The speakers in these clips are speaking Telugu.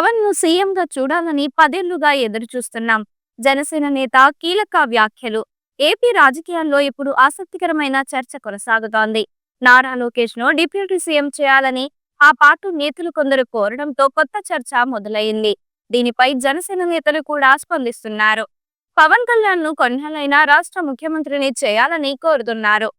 పవన్ను సీఎంగా చూడాలని పదేళ్ళుగా ఎదురుచూస్తున్నాం. జనసేన నేత కీలక వ్యాఖ్యలు. ఏపీ రాజకీయాల్లో ఇప్పుడు ఆసక్తికరమైన చర్చ కొనసాగుతోంది. నారా లోకేష్ను డిప్యూటీ సీఎం చేయాలని ఆ పార్టీ నేతలు కొందరు కోరడంతో కొత్త చర్చ మొదలైంది. దీనిపై జనసేన నేతలు కూడా స్పందిస్తున్నారు. పవన్ కళ్యాణ్ను కొన్నాళ్ళైనా రాష్ట్ర ముఖ్యమంత్రిని చేయాలని కోరుతున్నారు.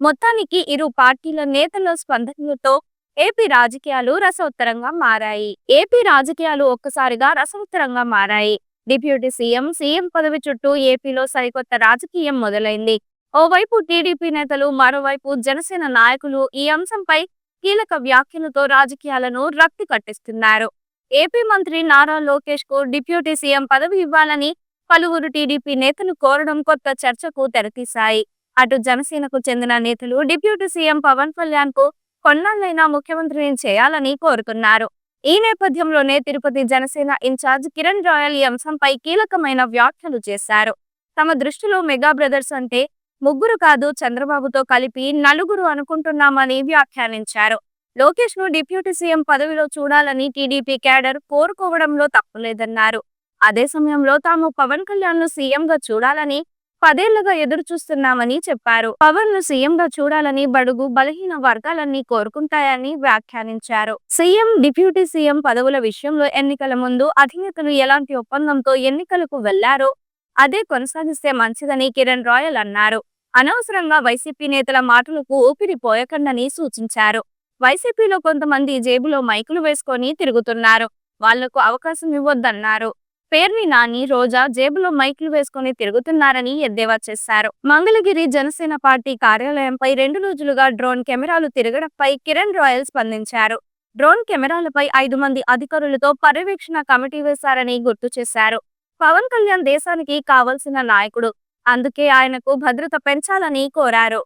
మొత్తానికి ఇరు పార్టీల నేతల స్పందనలతో ఏపీ రాజకీయాలు రసోత్తరంగా మారాయి. ఏపీ రాజకీయాలు ఒక్కసారిగా రసోత్తరంగా మారాయి. డిప్యూటీ సీఎం సీఎం పదవి చుట్టూ ఏపీలో సరికొత్త రాజకీయం మొదలైంది. ఓవైపు టీడీపీ నేతలు మరోవైపు జనసేన నాయకులు ఈ అంశంపై కీలక వ్యాఖ్యలతో రాజకీయాలను రక్తి కట్టిస్తున్నారు. ఏపీ మంత్రి నారా లోకేష్కు డిప్యూటీ సీఎం పదవి ఇవ్వాలని పలువురు టీడీపీ నేతలు కోరడం కొత్త చర్చకు తెరతీశాయి. అటు జనసేనకు చెందిన నేతలు డిప్యూటీ సీఎం పవన్ కళ్యాణ్కు కొన్నాళ్ళైనా ముఖ్యమంత్రిని చేయాలని కోరుతున్నారు. ఈ నేపథ్యంలోనే తిరుపతి జనసేన ఇన్ఛార్జ్ కిరణ్ రాయల్ ఈ అంశంపై కీలకమైన వ్యాఖ్యలు చేశారు. తమ దృష్టిలో మెగా బ్రదర్స్ అంటే ముగ్గురు కాదు చంద్రబాబుతో కలిపి నలుగురు అనుకుంటున్నామని వ్యాఖ్యానించారు. లోకేష్ను డిప్యూటీ సీఎం పదవిలో చూడాలని టీడీపీ క్యాడర్ కోరుకోవడంలో తప్పులేదన్నారు. అదే సమయంలో తాము పవన్ కళ్యాణ్ను సీఎంగా చూడాలని పదేళ్ళుగా ఎదురు చూస్తున్నామని చెప్పారు. పవన్ను సీఎం గా చూడాలని బడుగు బలహీన వర్గాలన్నీ కోరుకుంటాయని వ్యాఖ్యానించారు. సీఎం డిప్యూటీ సీఎం పదవుల విషయంలో ఎన్నికల ముందు అధినేతలు ఎలాంటి ఒప్పందంతో ఎన్నికలకు వెళ్ళారో అదే కొనసాగిస్తే మంచిదని కిరణ్ రాయల్ అన్నారు. అనవసరంగా వైసీపీ నేతల మాటలకు ఊపిరి పోయకండని సూచించారు. వైసీపీలో కొంతమంది జేబులో మైకులు వేసుకొని తిరుగుతున్నారు. వాళ్ళకు అవకాశం ఇవ్వొద్దన్నారు. పేర్ని నాని రోజా జేబులో మైకులు వేసుకుని తిరుగుతున్నారని ఎద్దేవా చేశారు. మంగళగిరి జనసేన పార్టీ కార్యాలయంపై రెండు రోజులుగా డ్రోన్ కెమెరాలు తిరగడంపై కిరణ్ రాయల్ స్పందించారు. డ్రోన్ కెమెరాలపై ఐదు మంది అధికారులతో పర్యవేక్షణ కమిటీ వేశారని గుర్తు చేశారు. పవన్ కళ్యాణ్ దేశానికి కావలసిన నాయకుడు. అందుకే ఆయనకు భద్రత పెంచాలని కోరారు.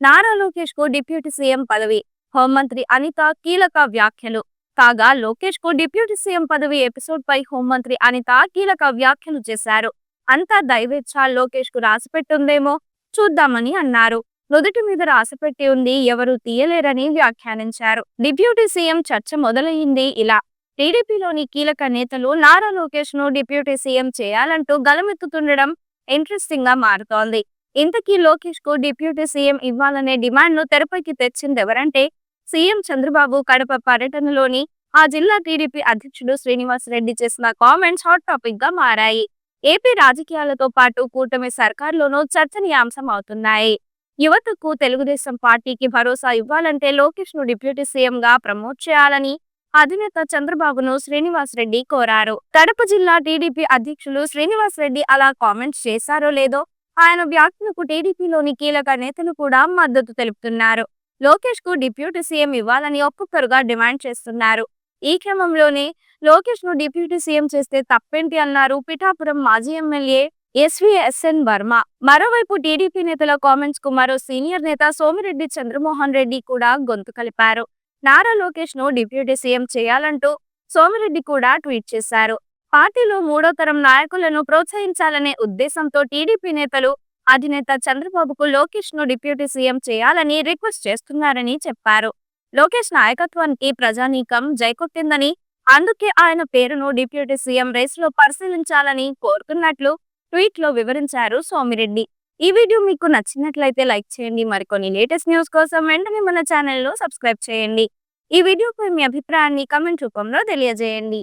నారా లోకేష్కు డిప్యూటీ సీఎం పదవి. హోంమంత్రి అనిత కీలక వ్యాఖ్యలు. కాగా లోకేష్కు డిప్యూటీ సీఎం పదవి ఎపిసోడ్ పై హోంమంత్రి అనిత కీలక వ్యాఖ్యలు చేశారు. అంతా దైవేచ్ఛ లోకేష్కు రాసిపెట్టుందేమో చూద్దామని అన్నారు. నుదుటి మీద రాసిపెట్టి ఉంది ఎవరు తీయలేరని వ్యాఖ్యానించారు. డిప్యూటీ సీఎం చర్చ మొదలైంది ఇలా. టీడీపీలోని కీలక నేతలు నారా లోకేష్ను డిప్యూటీ సీఎం చేయాలంటూ గలమెత్తుతుండడం ఇంట్రెస్టింగ్గా మారుతోంది. ఇంతకీ లోకేష్కు డిప్యూటీ సీఎం ఇవ్వాలనే డిమాండ్ను తెరపైకి తెచ్చింది ఎవరంటే సీఎం చంద్రబాబు కడప పర్యటనలోని ఆ జిల్లా టీడీపీ అధ్యక్షుడు శ్రీనివాస్ రెడ్డి చేసిన కామెంట్స్ హాట్ టాపిక్గా మారాయి. ఏపీ రాజకీయాలతో పాటు కూటమి సర్కార్లోనూ చర్చనీయాంశం అవుతున్నాయి. యువతకు తెలుగుదేశం పార్టీకి భరోసా ఇవ్వాలంటే లోకేష్ను డిప్యూటీ సీఎం గా ప్రమోట్ చేయాలని అధినేత చంద్రబాబును శ్రీనివాస్ రెడ్డి కోరారు. కడప జిల్లా టీడీపీ అధ్యక్షులు శ్రీనివాస్ రెడ్డి అలా కామెంట్స్ చేశారో లేదో ఆయన వ్యాఖ్యలకు టీడీపీలోని కీలక నేతలు కూడా మద్దతు తెలుపుతున్నారు. లోకేష్కు డిప్యూటీ సీఎం ఇవ్వాలని ఒక్కొక్కరుగా డిమాండ్ చేస్తున్నారు. ఈ క్రమంలోనే లోకేష్ను డిప్యూటీ సీఎం చేస్తే తప్పేంటి అన్నారు పిఠాపురం మాజీ ఎమ్మెల్యే ఎస్విఎస్ఎన్ వర్మ. మరోవైపు టీడీపీ నేతల కామెంట్స్కు మరో సీనియర్ నేత సోమిరెడ్డి చంద్రమోహన్ రెడ్డి కూడా గొంతు కలిపారు. నారా లోకేష్ను డిప్యూటీ సీఎం చేయాలంటూ సోమిరెడ్డి కూడా ట్వీట్ చేశారు. పార్టీలో మూడో తరం నాయకులను ప్రోత్సహించాలనే ఉద్దేశంతో టీడీపీ నేతలు అధినేత చంద్రబాబుకు లోకేష్ను డిప్యూటీ సీఎం చేయాలని రిక్వెస్ట్ చేస్తున్నారని చెప్పారు. లోకేష్ నాయకత్వానికి ప్రజానీకం జైకొట్టిందని అందుకే ఆయన పేరును డిప్యూటీ సీఎం రేస్లో పరిశీలించాలని కోరుకున్నట్లు ట్వీట్లో వివరించారు సోమిరెడ్డి. ఈ వీడియో మీకు నచ్చినట్లయితే లైక్ చేయండి. మరికొన్ని లేటెస్ట్ న్యూస్ కోసం వెంటనే మన ఛానల్లో సబ్స్క్రైబ్ చేయండి. ఈ వీడియోపై మీ అభిప్రాయాన్ని కమెంట్ రూపంలో తెలియజేయండి.